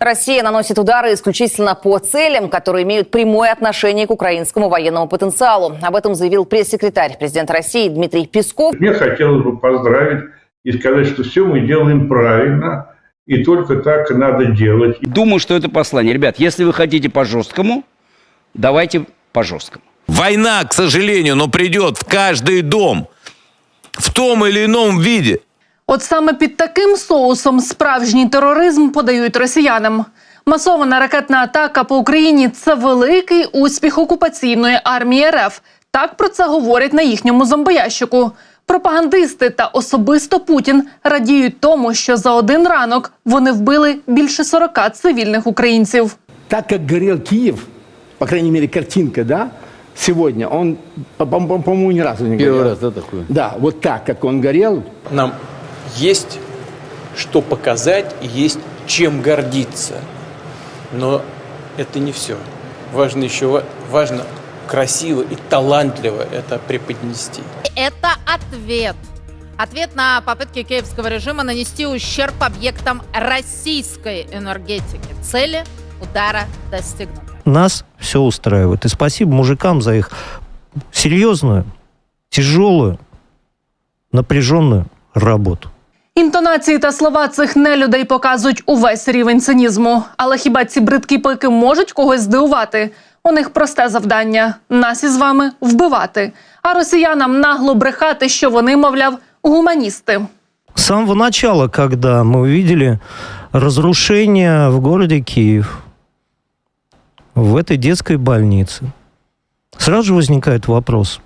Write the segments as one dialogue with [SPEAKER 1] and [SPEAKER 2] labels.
[SPEAKER 1] Россия наносит удары исключительно по целям, которые имеют прямое отношение к украинскому военному потенциалу. Об этом заявил пресс-секретарь президента России Дмитрий Песков.
[SPEAKER 2] Мне хотелось бы поздравить и сказать, что все мы делаем правильно, и только так надо делать.
[SPEAKER 3] Думаю, что это послание. Ребят, если вы хотите по-жесткому, давайте по-жесткому.
[SPEAKER 4] Война, к сожалению, но придет в каждый дом в том или ином виде.
[SPEAKER 5] От саме під таким соусом справжній тероризм подають росіянам. Масована ракетна атака по Україні це великий успіх окупаційної армії РФ. Так про це говорять на їхньому зомбоящику. Пропагандисти та особисто Путін радіють тому, що за один ранок вони вбили більше 40 цивільних українців.
[SPEAKER 6] так как горел Киев, по крайней мере, картинка, да, сегодня, он, по- по- по- по-моему, ни разу не горел.
[SPEAKER 7] Первый раз, да, такое?
[SPEAKER 6] Да, вот так, как он горел,
[SPEAKER 8] Нам есть что показать и есть чем гордиться. Но это не все. Важно еще ва- важно красиво и талантливо это преподнести.
[SPEAKER 9] Это ответ. Ответ на попытки киевского режима нанести ущерб объектам российской энергетики. Цели удара достигнуты.
[SPEAKER 10] Нас все устраивает. И спасибо мужикам за их серьезную, тяжелую, напряженную работу.
[SPEAKER 5] Інтонації та слова цих нелюдей показують увесь рівень цинізму. Але хіба ці бридкі пики можуть когось здивувати? У них просте завдання нас із вами вбивати, а росіянам нагло брехати, що вони, мовляв, гуманісти.
[SPEAKER 10] С самого начала, когда мы увидели разрушение в городе Киев, в этой детской больнице, сразу же возникает вопрос.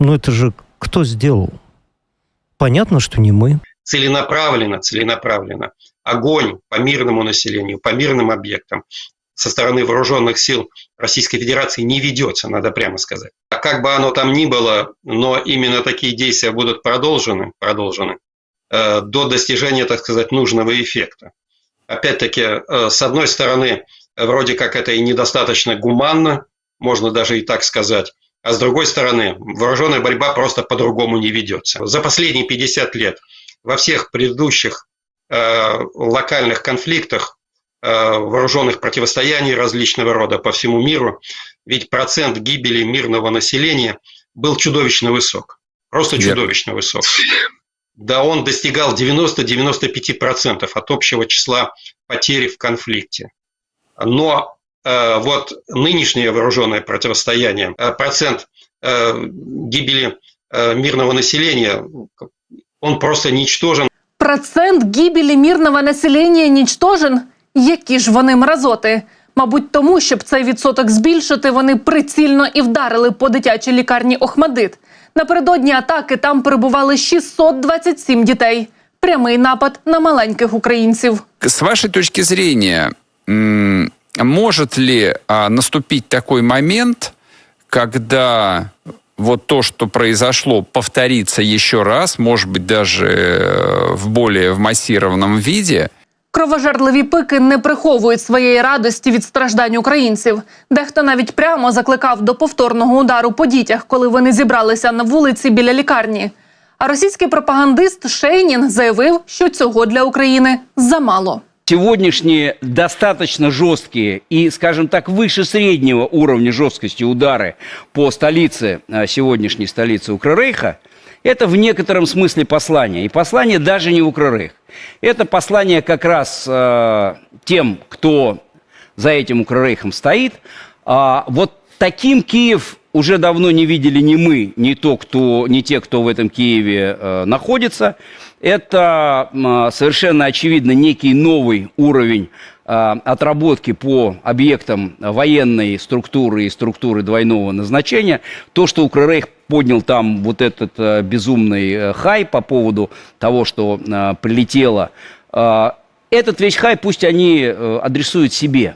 [SPEAKER 10] Ну это же кто сделал? Понятно, что не мы.
[SPEAKER 11] целенаправленно, целенаправленно огонь по мирному населению, по мирным объектам со стороны вооруженных сил Российской Федерации не ведется, надо прямо сказать. А как бы оно там ни было, но именно такие действия будут продолжены, продолжены э, до достижения, так сказать, нужного эффекта. Опять-таки, э, с одной стороны, вроде как это и недостаточно гуманно, можно даже и так сказать, а с другой стороны, вооруженная борьба просто по-другому не ведется. За последние 50 лет во всех предыдущих э, локальных конфликтах, э, вооруженных противостояний различного рода по всему миру, ведь процент гибели мирного населения был чудовищно высок. Просто
[SPEAKER 4] Верно.
[SPEAKER 11] чудовищно высок. Да он достигал 90-95% от общего числа потерь в конфликте. Но вот нынешнее вооруженное противостояние, э, процент э, гибели э, мирного населения, он просто ничтожен.
[SPEAKER 5] Процент гибелі мирного населення нічтожен. Які ж вони мразоти? Мабуть, тому, щоб цей відсоток збільшити, вони прицільно і вдарили по дитячій лікарні Охмадит. Напередодні атаки там перебували 627 дітей. Прямий напад на маленьких українців.
[SPEAKER 7] С вашей точки зрения, м, может ли а, наступить такой момент, когда вот то, что произошло, повторится еще раз, может быть, даже э, в более в массированном виде,
[SPEAKER 5] Кровожерливі пики не приховують своєї радості від страждань українців. Дехто навіть прямо закликав до повторного удару по дітях, коли вони зібралися на вулиці біля лікарні. А російський пропагандист Шейнін заявив, що цього для України замало.
[SPEAKER 3] Сегодняшние достаточно жесткие и, скажем так, выше среднего уровня жесткости удары по столице, э, сегодняшней столице Укррейха, это в некотором смысле послание. И послание даже не Укррейх. Это послание как раз э, тем, кто за этим Укррейхом стоит. А вот таким Киев уже давно не видели ни мы, ни, то, кто, ни те, кто в этом Киеве э, находится. Это м, совершенно очевидно некий новый уровень э, отработки по объектам военной структуры и структуры двойного назначения. То, что Укррейх поднял там вот этот э, безумный э, хай по поводу того, что э, прилетело, этот весь хай пусть они э, адресуют себе.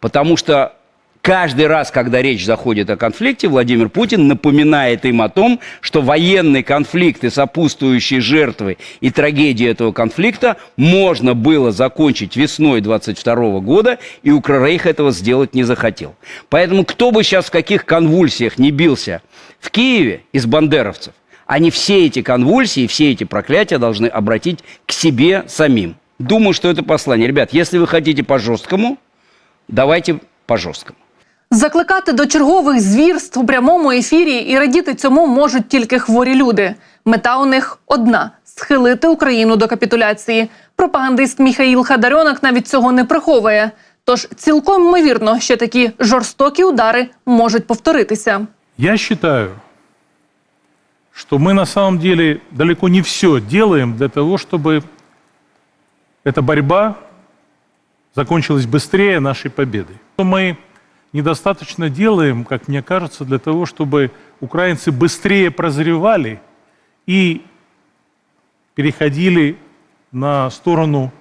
[SPEAKER 3] Потому что каждый раз, когда речь заходит о конфликте, Владимир Путин напоминает им о том, что военный конфликт и сопутствующие жертвы и трагедии этого конфликта можно было закончить весной 22 года, и Укррейх этого сделать не захотел. Поэтому кто бы сейчас в каких конвульсиях не бился в Киеве из бандеровцев, они все эти конвульсии, все эти проклятия должны обратить к себе самим. думаю, что это послание. Ребят, если вы хотите по-жесткому, давайте по-жесткому.
[SPEAKER 5] Закликати до чергових звірств у прямому ефірі і радіти цьому можуть тільки хворі люди. Мета у них одна схилити Україну до капітуляції. Пропагандист Міхаїл Хадарьонок навіть цього не приховує. Тож цілком ймовірно, що такі жорстокі удари можуть повторитися.
[SPEAKER 12] Я считаю, что мы на самом деле далеко не все делаем для того, чтобы эта борьба закончилась быстрее нашей победой. Что Мы недостаточно делаем, как мне кажется, для того, чтобы украинцы быстрее прозревали и переходили на сторону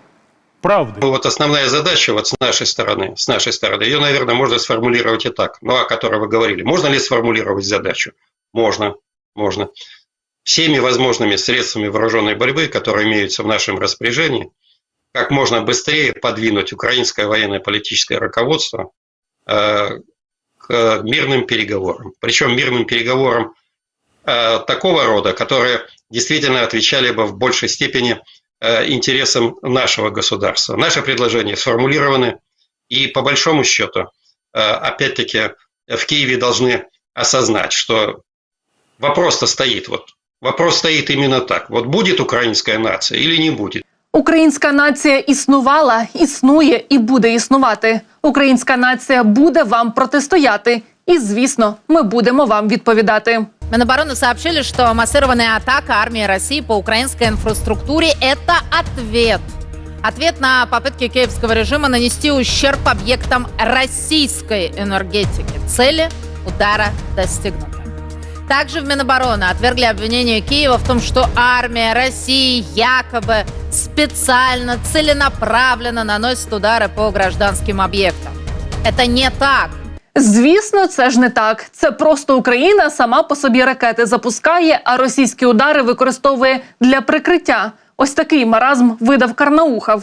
[SPEAKER 12] правды.
[SPEAKER 11] Ну, Вот основная задача вот с нашей стороны, с нашей стороны, ее, наверное, можно сформулировать и так, ну, о которой вы говорили. Можно ли сформулировать задачу? Можно, можно. Всеми возможными средствами вооруженной борьбы, которые имеются в нашем распоряжении, как можно быстрее подвинуть украинское военно-политическое руководство э, к мирным переговорам. Причем мирным переговорам э, такого рода, которые действительно отвечали бы в большей степени э, интересам нашего государства. Наши предложения сформулированы, и по большому счету, э, опять-таки, в Киеве должны осознать, что вопрос-то стоит. Вот, вопрос стоит именно так. Вот будет украинская нация или не будет?
[SPEAKER 5] Українська нація існувала, існує і буде існувати. Українська нація буде вам протистояти. І звісно, ми будемо вам відповідати.
[SPEAKER 9] Минобороны сообщили, что массированная атака армии России по украинской инфраструктуре – это ответ. Ответ на попытки киевского режима нанести ущерб объектам российской энергетики. Цели удара достигнуты. Также в Минобороны отвергли обвинение Киева в том, что армия России якобы специально, целенаправленно наносит удары по гражданским объектам. Это не так.
[SPEAKER 5] Звісно, це ж не так. Це просто Україна сама по собі ракети запускає, а російські удари використовує для прикриття. Ось такий маразм видав Карнаухов.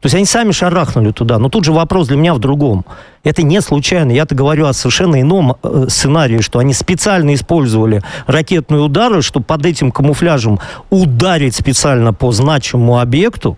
[SPEAKER 10] То есть они сами шарахнули туда. Но тут же вопрос для меня в другом. Это не случайно. Я-то говорю о совершенно ином э, сценарии, что они специально использовали ракетные удары, чтобы под этим камуфляжем ударить специально по значимому объекту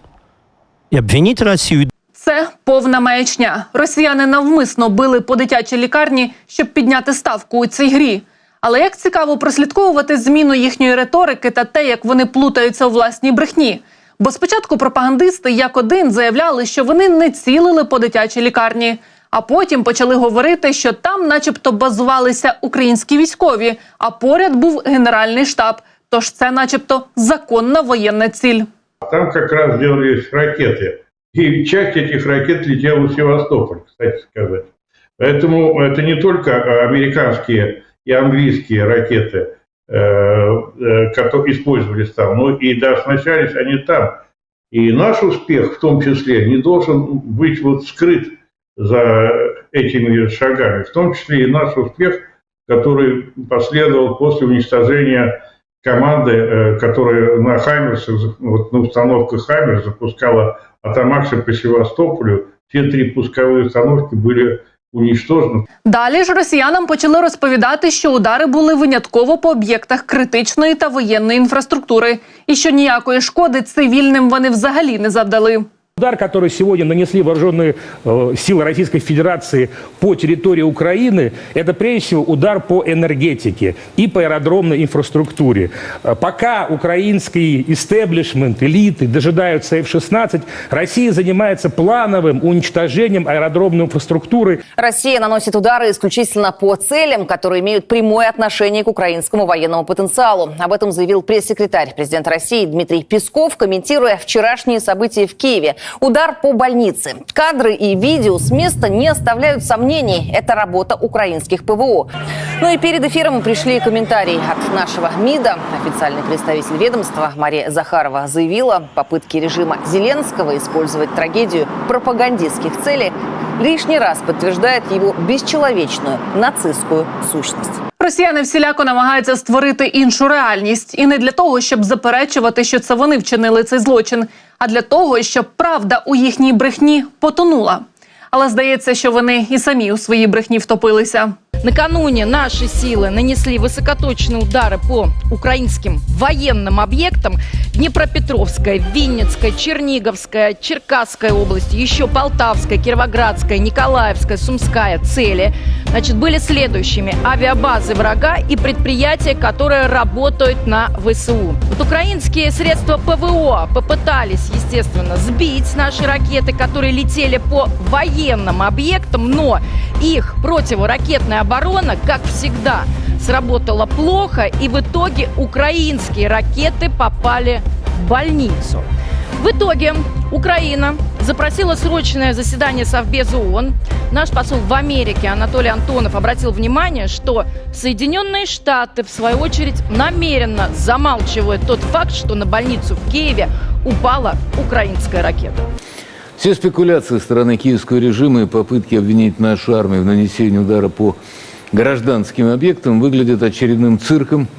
[SPEAKER 10] и обвинить Россию.
[SPEAKER 5] Це повна маячня. Росіяни навмисно били по дитячій лікарні, щоб підняти ставку у цій грі. Але як цікаво прослідковувати зміну їхньої риторики та те, як вони плутаються у власній брехні. Бо спочатку пропагандисти як один заявляли, що вони не цілили по дитячій лікарні, а потім почали говорити, що там, начебто, базувалися українські військові, а поряд був генеральний штаб. Тож це, начебто, законна воєнна ціль.
[SPEAKER 2] Там как раз делались ракеты. И часть этих ракет летела в Севастополь, кстати сказать. Поэтому это не только американские и английские ракеты, э, э, Которые использовались там, но и да, оснащались они там. И наш успех в том числе не должен быть вот скрыт за этими шагами. В том числе и наш успех, который последовал после уничтожения команды, э, которая на Хаймерсах, вот на установках Хаймерс запускала Атамаксы по Севастополю. Все три пусковые установки были уничтожены.
[SPEAKER 5] Далі ж росіянам почали розповідати, що удари були винятково по об'єктах критичної та воєнної інфраструктури, і що ніякої шкоди цивільним вони взагалі не завдали.
[SPEAKER 13] Удар, который сегодня нанесли вооруженные э, силы Российской Федерации по территории Украины, это прежде всего удар по энергетике и по аэродромной инфраструктуре. Э, Пока украинский истеблишмент, элиты дожидаются F-16, Россия занимается плановым уничтожением аэродромной инфраструктуры.
[SPEAKER 1] Россия наносит удары исключительно по целям, которые имеют прямое отношение к украинскому военному потенциалу. Об этом заявил пресс-секретарь президента России Дмитрий Песков, комментируя вчерашние события в Киеве. Удар по больнице. Кадры и видео с места не оставляют сомнений. Это работа украинских ПВО. Ну и перед эфиром пришли комментарии от нашего МИДа. Официальный представитель ведомства Мария Захарова заявила, попытки режима Зеленского использовать трагедию пропагандистских целей лишний раз подтверждает его бесчеловечную нацистскую сущность.
[SPEAKER 5] Росіяни всіляко намагаються створити іншу реальність, і не для того, щоб заперечувати, що це вони вчинили цей злочин, а для того, щоб правда у їхній брехні потонула. Але здається, що вони і самі у своїй брехні втопилися.
[SPEAKER 14] Накануне наши силы нанесли высокоточные удары по украинским военным объектам. Днепропетровская, Винницкая, Черниговская, Черкасская области, еще Полтавская, Кировоградская, Николаевская, Сумская цели значит, были следующими. Авиабазы врага и предприятия, которые работают на ВСУ. Вот украинские средства ПВО попытались, естественно, сбить наши ракеты, которые летели по военным объектам, но их противоракетная оборона, как всегда, сработала плохо, и в итоге украинские ракеты попали в больницу. В итоге Украина запросила срочное заседание Совбеза ООН. Наш посол в Америке Анатолий Антонов обратил внимание, что Соединенные Штаты, в свою очередь, намеренно замалчивают тот факт, что на больницу в Киеве упала украинская ракета.
[SPEAKER 15] Все спекуляции стороны киевского режима и попытки обвинить нашу армию в нанесении удара по гражданским объектам выглядят очередным цирком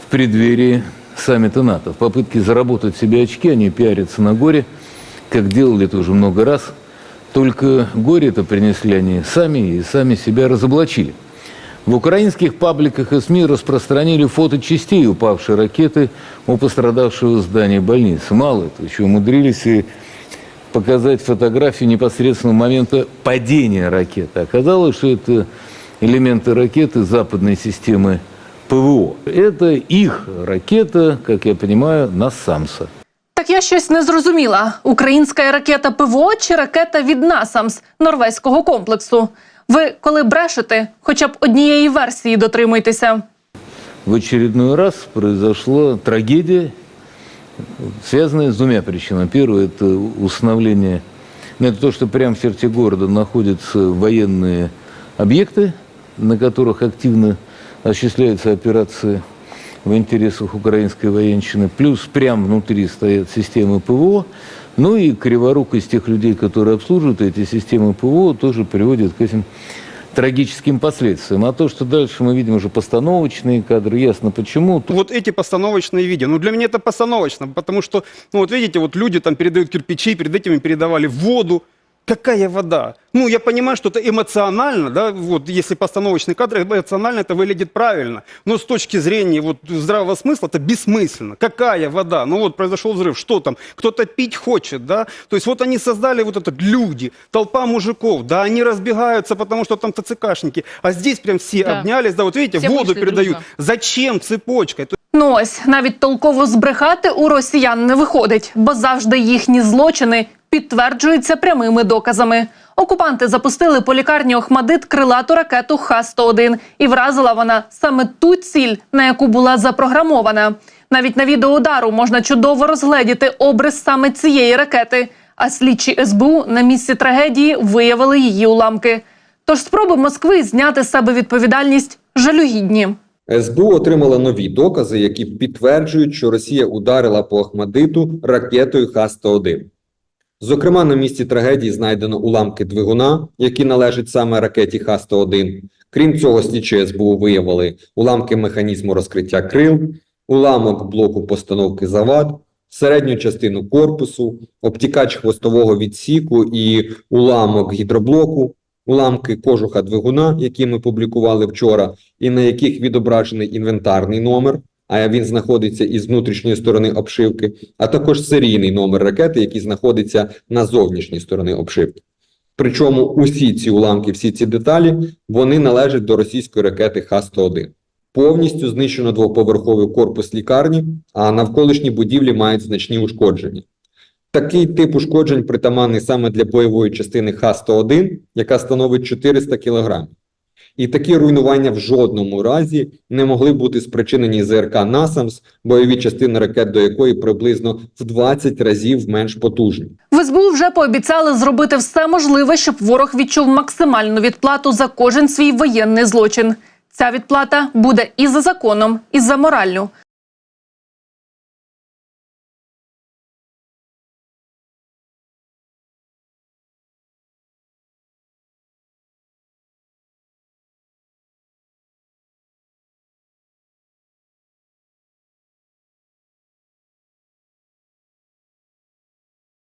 [SPEAKER 15] в преддверии саммита НАТО. В попытке заработать себе очки они пиарятся на горе, как делали это уже много раз. Только горе это принесли они сами и сами себя разоблачили. В украинских пабликах и СМИ распространили фото частей упавшей ракеты у пострадавшего здания больницы. Мало этого, еще умудрились и показать фотографию непосредственного момента падения ракеты. Оказалось, что это элементы ракеты западной системы ПВО. Это их ракета, как я понимаю, на Самса.
[SPEAKER 5] Так я щось не зрозуміла. Українська ракета ПВО чи ракета від НАСАМС норвезького комплексу. Ви коли брешете, хоча б однієї версії дотримуйтеся.
[SPEAKER 15] В очередной раз произошла трагедия, Связанная с двумя причинами. Первое – это установление, ну, это то, что прямо в черте города находятся военные объекты, на которых активно осуществляются операции в интересах украинской военщины. Плюс прямо внутри стоят системы ПВО. Ну и криворукость тех людей, которые обслуживают эти системы ПВО, тоже приводит к этим трагическим последствиям. А то, что дальше мы видим уже постановочные кадры, ясно почему.
[SPEAKER 16] Вот эти постановочные видео, ну для меня это постановочно, потому что, ну вот видите, вот люди там передают кирпичи, перед этим передавали воду. Какая вода? Ну, я понимаю, что это эмоционально, да, вот, если постановочный кадр, эмоционально это выглядит правильно. Но с точки зрения вот здравого смысла это бессмысленно. Какая вода? Ну вот произошел взрыв, что там? Кто-то пить хочет, да? То есть вот они создали вот этот люди, толпа мужиков, да, они разбегаются, потому что там ТЦКшники. А здесь прям все
[SPEAKER 5] Да.
[SPEAKER 16] обнялись, да, вот видите,
[SPEAKER 5] Все
[SPEAKER 16] воду
[SPEAKER 5] вышли
[SPEAKER 16] передают.
[SPEAKER 5] дружно.
[SPEAKER 16] Зачем цепочкой? То
[SPEAKER 5] Ну ось навіть толково збрехати у росіян не виходить, бо завжди їхні злочини підтверджуються прямими доказами. Окупанти запустили по лікарні Охмадит крилату ракету Х-101, і вразила вона саме ту ціль, на яку була запрограмована. Навіть на відео удару можна чудово розгледіти образ саме цієї ракети. А слідчі СБУ на місці трагедії виявили її уламки. Тож спроби Москви зняти з себе відповідальність жалюгідні.
[SPEAKER 17] СБУ отримала нові докази, які підтверджують, що Росія ударила по Ахмадиту ракетою Х-101. Зокрема, на місці трагедії знайдено уламки двигуна, які належать саме ракеті Х-101. Крім цього, слідчі СБУ виявили уламки механізму розкриття крил, уламок блоку постановки завад, середню частину корпусу, обтікач хвостового відсіку і уламок гідроблоку, уламки кожуха двигуна, які ми публікували вчора, і на яких відображений інвентарний номер, а він знаходиться із внутрішньої сторони обшивки, а також серійний номер ракети, який знаходиться на зовнішній стороні обшивки. Причому усі ці уламки, всі ці деталі, вони належать до російської ракети Х-101. Повністю знищено двоповерховий корпус лікарні, а навколишні будівлі мають значні ушкодження. Такий тип ушкоджень притаманний саме для бойової частини Х-101, яка становить 400 кг. І такі руйнування в жодному разі не могли бути спричинені ЗРК «Насамс», бойові частини ракет до якої приблизно в 20 разів менш потужні.
[SPEAKER 5] В СБУ вже пообіцяли зробити все можливе, щоб ворог відчув максимальну відплату за кожен свій воєнний злочин. Ця відплата буде і за законом, і за мораллю.